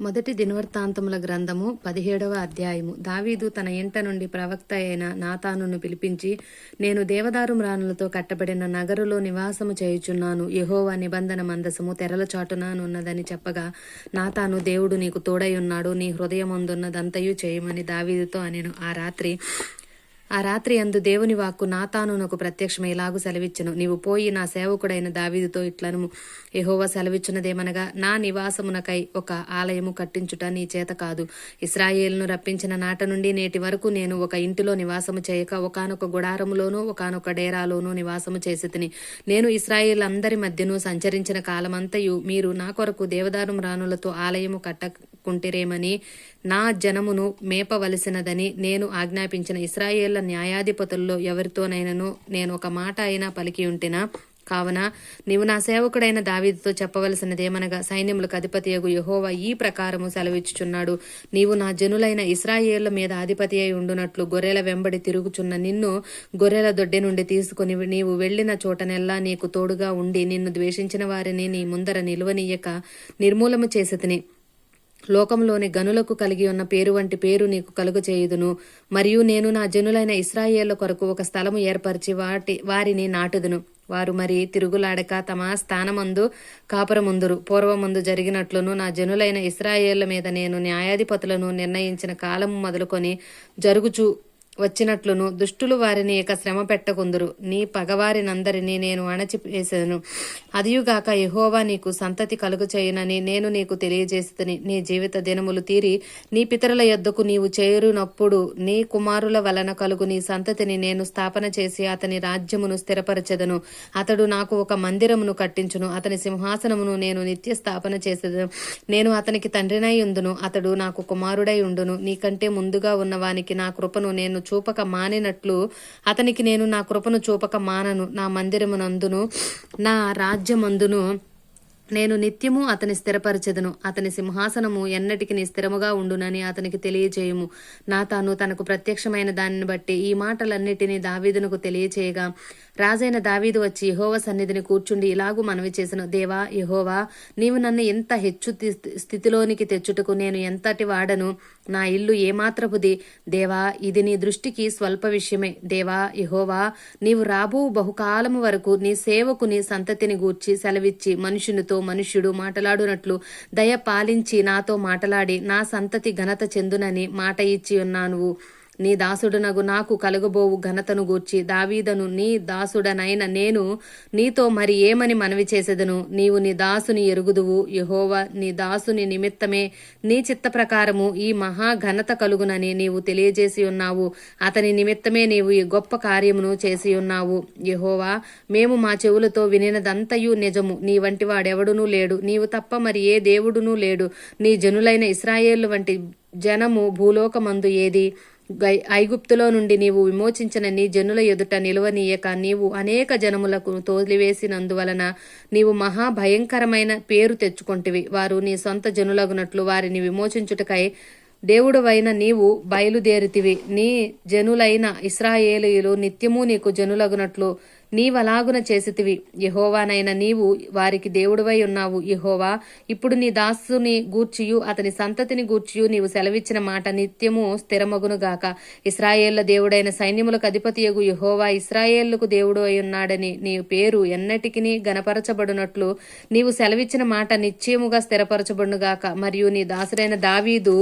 మొదటి దినవృత్తాంతముల గ్రంథము పదిహేడవ అధ్యాయము. దావీదు తన ఇంట నుండి ప్రవక్త అయిన నాతానును పిలిపించి నేను దేవదారు మ్రానులతో కట్టబడిన నగరులో నివాసము చేయుచున్నాను. యహోవా నిబంధన మందసము తెరల చాటునానున్నదని చెప్పగా నాతాను దేవుడు నీకు తోడై ఉన్నాడు. నీ హృదయమందున్నదంతయు చేయమని దావీదుతో అనెను. ఆ రాత్రి ఆ రాత్రి అందు దేవుని వాక్కు నాతానునకు ప్రత్యక్షమై ఇలాగు సెలవిచ్చును. నీవు పోయి నా సేవకుడైన దావీదుతో ఇట్లను ఎహోవా సెలవిచ్చున్నదేమనగా నా నివాసమునకై ఒక ఆలయము కట్టించుట నీ చేత కాదు. ఇస్రాయేల్ను రప్పించిన నాట నుండి నేటి వరకు నేను ఒక ఇంటిలో నివాసము చేయక ఒకనొక గుడారములోనూ ఒకనొక డేరాలోనూ నివాసము చేసి తిని నేను ఇస్రాయేల్ అందరి మధ్యను సంచరించిన కాలమంతయు మీరు నా కొరకు దేవదారు రాణులతో ఆలయము కట్ట కట్టకుంటిరేమని నా జనమును మేపవలసినదని నేను ఆజ్ఞాపించిన ఇస్రాయేళ్ళ న్యాయాధిపతుల్లో ఎవరితోనైనను నేను ఒక మాట అయినా పలికి ఉంటినా? కావున నీవు నా సేవకుడైన దావీదుతో చెప్పవలసినదేమనగా సైన్యములకు అధిపతియగు యహోవా ఈ ప్రకారము సెలవిచ్చుచున్నాడు. నీవు నా జనులైన ఇస్రాయేళ్ళ మీద అధిపతి అయి ఉండునట్లు గొర్రెల వెంబడి తిరుగుచున్న నిన్ను గొర్రెల దొడ్డి నుండి తీసుకుని నీవు వెళ్ళిన చోటనెల్లా నీకు తోడుగా ఉండి నిన్ను ద్వేషించిన వారిని నీ ముందర నిలువనీయక నిర్మూలము చేసి లోకంలోని గనులకు కలిగి ఉన్న పేరు వంటి పేరు నీకు కలుగు చేయుదును మరియు నేను నా జనులైన ఇస్రాయేళ్ళ కొరకు ఒక స్థలము ఏర్పరిచి వాటి వారిని నాటుదును. వారు మరి తిరుగులాడక తమ స్థానమందు కాపురముందురు. పూర్వముందు జరిగినట్లును నా జనులైన ఇస్రాయేళ్ళ మీద నేను న్యాయాధిపతులను నిర్ణయించిన కాలము మొదలుకొని జరుగుచు వచ్చినట్లును. దుష్టులు వారిని ఇక శ్రమ పెట్టకుందురు. నీ పగవారినందరినీ నేను అణచివేసేదను. అదియుగాక యహోవా నీకు సంతతి కలుగు చేయనని నేను నీకు తెలియజేస్తుని నీ జీవిత దినములు తీరి నీ పితరుల యొద్దకు నీవు చేరునప్పుడు నీ కుమారుల వలన కలుగు నీ సంతతిని నేను స్థాపన చేసి అతని రాజ్యమును స్థిరపరచెదను. అతడు నాకు ఒక మందిరమును కట్టించును. అతని సింహాసనమును నేను నిత్య స్థాపన చేసేదను. నేను అతనికి తండ్రినై ఉందును. అతడు నాకు కుమారుడై ఉండును. నీకంటే ముందుగా ఉన్నవానికి నా కృపను నేను చూపక మానినట్లు అతనికి నేను నా కృపను చూపక మానను. నా మందిరమునందును నా రాజ్యమందును నేను నిత్యము అతని స్థిరపరచెదను. అతని సింహాసనము ఎన్నటికి నీ స్థిరముగా ఉండునని అతనికి తెలియజేయము నా తాను తనకు ప్రత్యక్షమైన దానిని బట్టి ఈ మాటలన్నిటినీ దావీదునకు తెలియచేయగా. రాజైన దావీదు వచ్చి యహోవ సన్నిధిని కూర్చుండి ఇలాగూ మనవి చేసిన. దేవా యహోవా నీవు నన్ను ఎంత హెచ్చు తి- స్థితిలోనికి తెచ్చుటకు నేను ఎంతటి వాడను? నా ఇల్లు ఏమాత్రపుది? దేవా ఇది నీ దృష్టికి స్వల్ప విషయమే. దేవా యహోవా నీవు రాబో బహుకాలము వరకు నీ సేవకు నీ సంతతిని గూర్చి సెలవిచ్చి మనుషునితో మనుష్యుడు మాటలాడునట్లు దయ పాలించి నాతో మాటలాడి నా సంతతి ఘనత చెందునని మాట ఇచ్చి ఉన్నాను నీ దాసుడునగు నాకు కలుగబోవు ఘనతను గూర్చి దావీదను నీ దాసుడనైన నేను నీతో మరి ఏమని మనవి చేసేదను? నీవు నీ దాసుని ఎరుగుదువు. యహోవ నీ దాసుని నిమిత్తమే నీ చిత్త ప్రకారము ఈ మహా ఘనత కలుగునని నీవు తెలియజేసి ఉన్నావు. అతని నిమిత్తమే నీవు ఈ గొప్ప కార్యమును చేసి ఉన్నావు. యహోవా మేము మా చెవులతో వినినదంతయు నిజము. నీ వంటి వాడెవడునూ లేడు. నీవు తప్ప మరి ఏ దేవుడునూ లేడు. నీ జనులైన ఇస్రాయేళ్ళు వంటి జనము భూలోకమందు ఏది? ఐగుప్తులో నుండి నీవు విమోచించిన నీ జనుల ఎదుట నిలువనీయక నీవు అనేక జనములకు తోలివేసినందువలన నీవు మహా భయంకరమైన పేరు తెచ్చుకొంటివి. వారు నీ సొంత జనులగునట్లు వారిని విమోచించుటకై దేవుడవైన నీవు బయలుదేరితివి. నీ జనులైన ఇస్రాయేలీయులు నిత్యము నీకు జనులగునట్లు నీవలాగున చేసితివి. యహోవానైన నీవు వారికి దేవుడివై ఉన్నావు. యహోవా ఇప్పుడు నీ దాసుని గూర్చియు అతని సంతతిని గూర్చియు నీవు సెలవిచ్చిన మాట నిత్యము స్థిరమగునుగాక ఇస్రాయేళ్ళ దేవుడైన సైన్యములకు అధిపతియగు యహోవా ఇస్రాయేళ్ళకు దేవుడు అయి ఉన్నాడని నీ పేరు ఎన్నటికి గనపరచబడినట్లు నీవు సెలవిచ్చిన మాట నిశ్చయముగా స్థిరపరచబడునుగాక మరియు నీ దాసుడైన దావీదు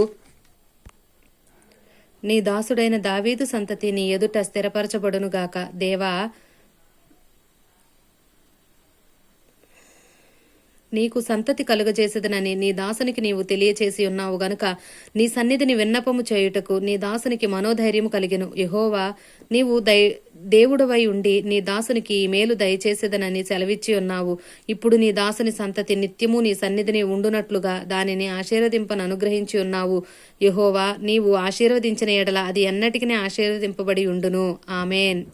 నీ దాసుడైన దావీదు సంతతి నీ ఎదుట స్థిరపరచబడునుగాక దేవా నీకు సంతతి కలుగజేసేదనని నీ దాసునికి నీవు తెలియచేసి ఉన్నావు గనుక నీ సన్నిధిని విన్నపము చేయుటకు నీ దాసునికి మనోధైర్యము కలిగెను. యహోవా నీవు దై దేవుడవై ఉండి నీ దాసునికి ఈ మేలు దయచేసేదనని సెలవిచ్చి ఉన్నావు. ఇప్పుడు నీ దాసుని సంతతి నిత్యము నీ సన్నిధిని ఉండునట్లుగా దానిని ఆశీర్వదింపను అనుగ్రహించి ఉన్నావు. యహోవా నీవు ఆశీర్వదించిన ఎడల అది ఎన్నటికీ ఆశీర్వదింపబడి ఉండును. ఆమెన్.